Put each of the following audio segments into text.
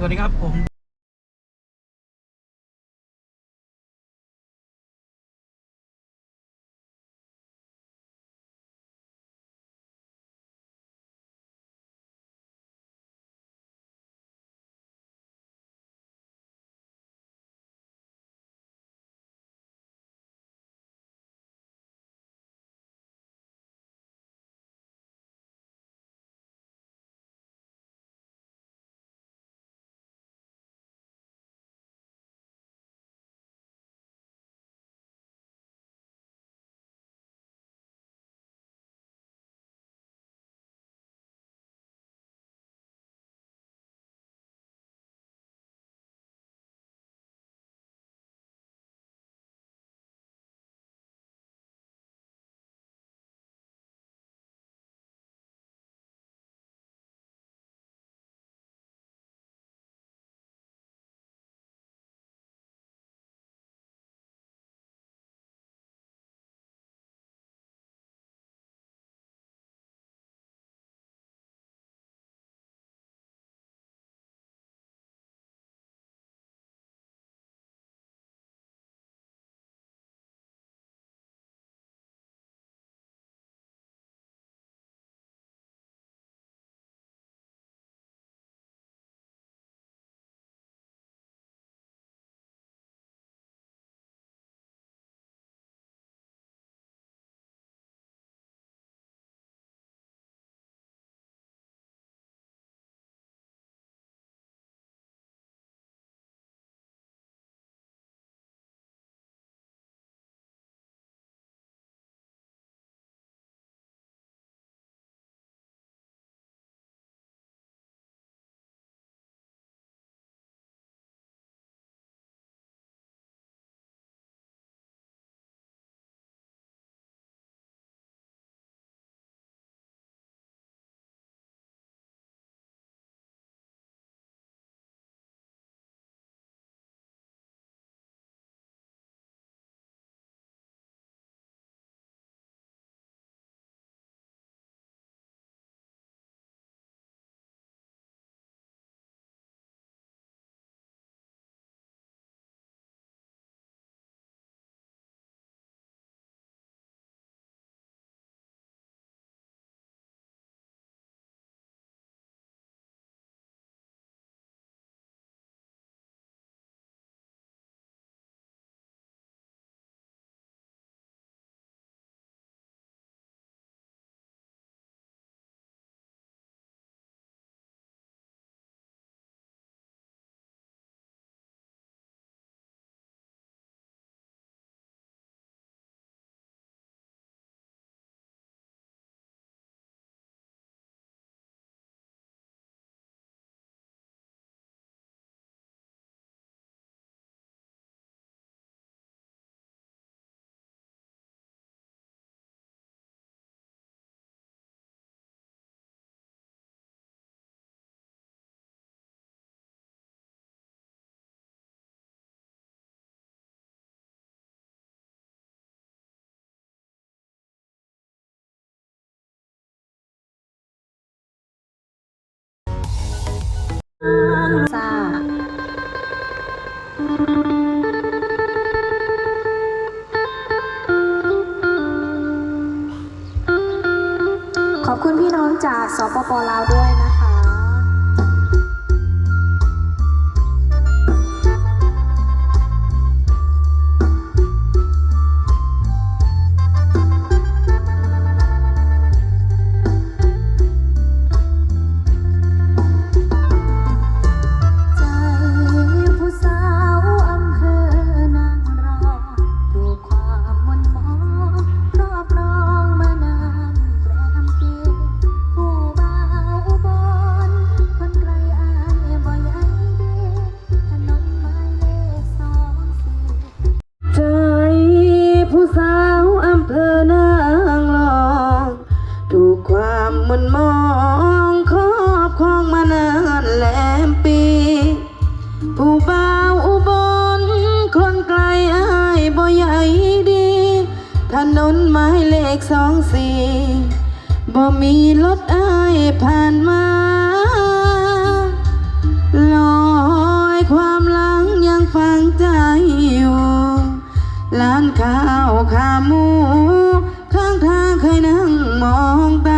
สวัสดีครับผม ซ่าขอบคุณพี่น้องจากสปปลาวด้วย มันมองครอบครองมานานแหลมปี ผู้บ่าวอุบลคนไกลอายบ่ใหญ่ดี ถนนไม้เลขสองสี่บ่มีรถอายผ่านมาลอยความหลังยังฟังใจอยู่ล้านข้าวขาหมู ข้างทางเคยนั่งมองตา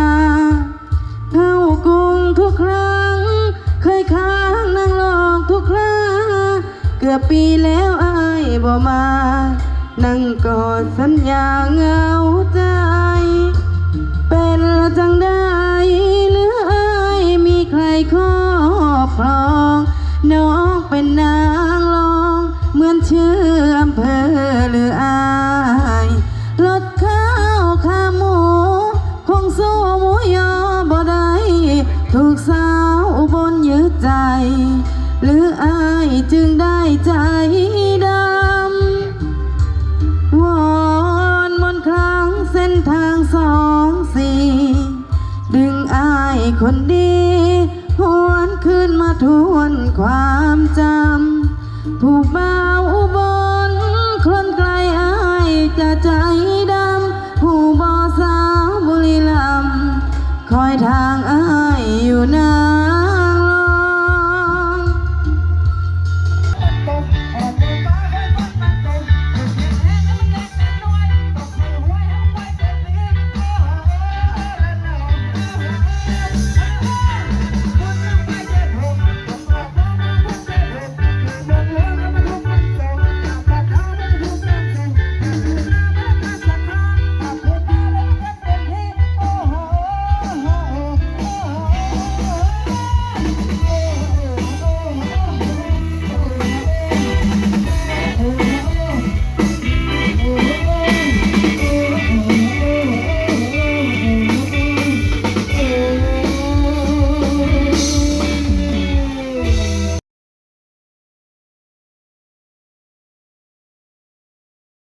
บปีแล้วอายบ่มา นั่งกอดสัญญาเงาใจ เป็นละจังได้หรืออายมีใครคอย ใจดำวอนมนครั้งเส้นทางสองสี่ดึงอายคนดีหวนคืนมาทวนความจำ ผู้บ้า